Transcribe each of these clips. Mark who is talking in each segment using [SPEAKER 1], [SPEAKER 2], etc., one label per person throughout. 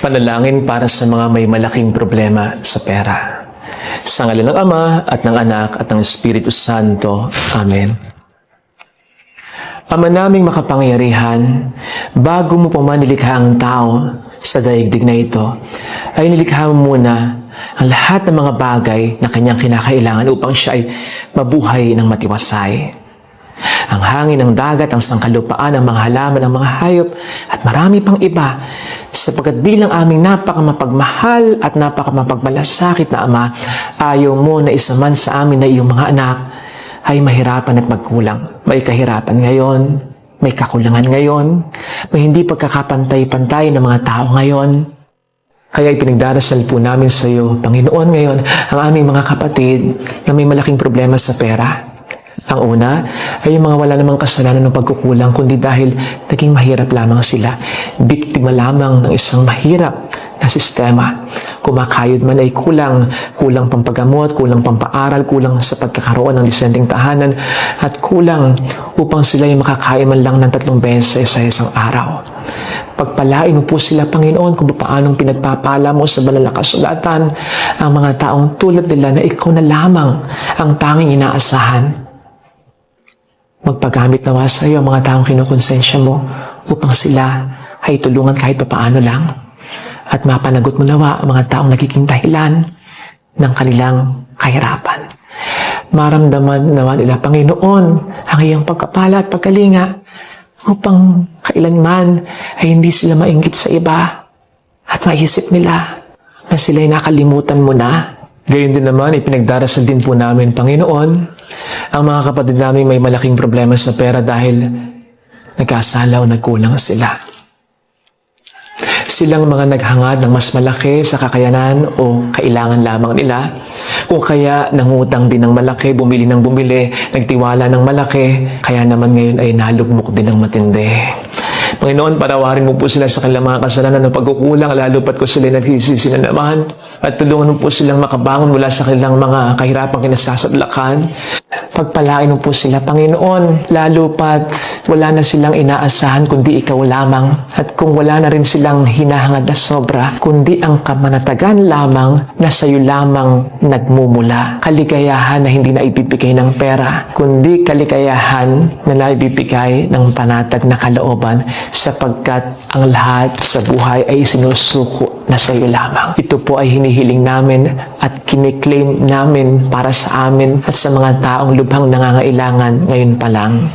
[SPEAKER 1] Panalangin para sa mga may malaking problema sa pera. Sa ngalan ng Ama at ng Anak at ng Espiritu Santo. Amen. Ama naming makapangyarihan, bago mo pa man nilikha ang tao sa daigdig na ito, ay nilikha mo muna ang lahat ng mga bagay na kanyang kinakailangan upang siya ay mabuhay ng matiwasay. Ang hangin ng dagat, ang sangkalupaan, ang mga halaman, ang mga hayop, at marami pang iba, sapagkat bilang aming napakamapagmahal at napakamapagmalasakit na Ama, ayaw mo na isa man sa amin na iyong mga anak ay mahirapan at magkulang. May kahirapan ngayon, may kakulangan ngayon, may hindi pagkakapantay-pantay ng mga tao ngayon. Kaya ipinagdarasal po namin sa iyo, Panginoon, ngayon ang aming mga kapatid na may malaking problema sa pera. Ang una ay yung mga wala namang kasalanan ng pagkukulang kundi dahil naging mahirap lamang sila. Biktima lamang ng isang mahirap na sistema. Kumakayod man ay kulang, kulang pampagamot, kulang pampaaral, kulang sa pagkakaroon ng disenteng tahanan, at kulang upang sila ay makakain man lang ng tatlong beses sa isang araw. Pagpalain mo po sila, Panginoon, kung paanong pinagpapala mo sa banal na kasulatan ang mga taong tulad nila na ikaw na lamang ang tanging inaasahan. Magpagamit nawa sa iyo ang mga taong kinukonsensya mo upang sila ay tulungan kahit papaano lang at mapanagot mo nawa ang mga taong nagiging dahilan ng kanilang kahirapan. Maramdaman nawa nila, Panginoon, ang iyong pagkapala at pagkalinga upang kailanman ay hindi sila mainggit sa iba at maisip nila na sila'y nakalimutan mo na. Gayon din naman, ipinagdarasal din po namin, Panginoon, ang mga kapatid namin may malaking problema sa pera dahil nagkasala o nagkulang sila. Silang mga naghangad ng mas malaki sa kakayanan o kailangan lamang nila. Kung kaya nangutang din ng malaki, bumili ng bumili, nagtiwala ng malaki, kaya naman ngayon ay nalugmok din ng matindi. Panginoon, parawarin mo po sila sa kanilang mga kasalanan ng pagkukulang, lalo pat ko sila nagsisisi na naman. At tulungan po silang makabangon mula sa kanilang mga kahirapang kinasasadlakan. Pagpalain mo po sila, Panginoon, lalo pat wala na silang inaasahan kundi ikaw lamang. At kung wala na rin silang hinahangad na sobra, kundi ang kamanatagan lamang na sa iyo lamang nagmumula. Kaligayahan na hindi na ibibigay ng pera, kundi kaligayahan na naibibigay ng panatag na kalooban sapagkat ang lahat sa buhay ay sinusuko na sa iyo lamang. Ito po ay hinihiling namin at kiniklaim namin para sa amin at sa mga taong lubhang nangangailangan ngayon pa lang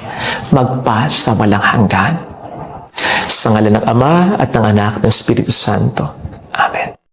[SPEAKER 1] magpa sa walang hanggan. Sa ngalan ng Ama at ng Anak ng Espiritu Santo. Amen.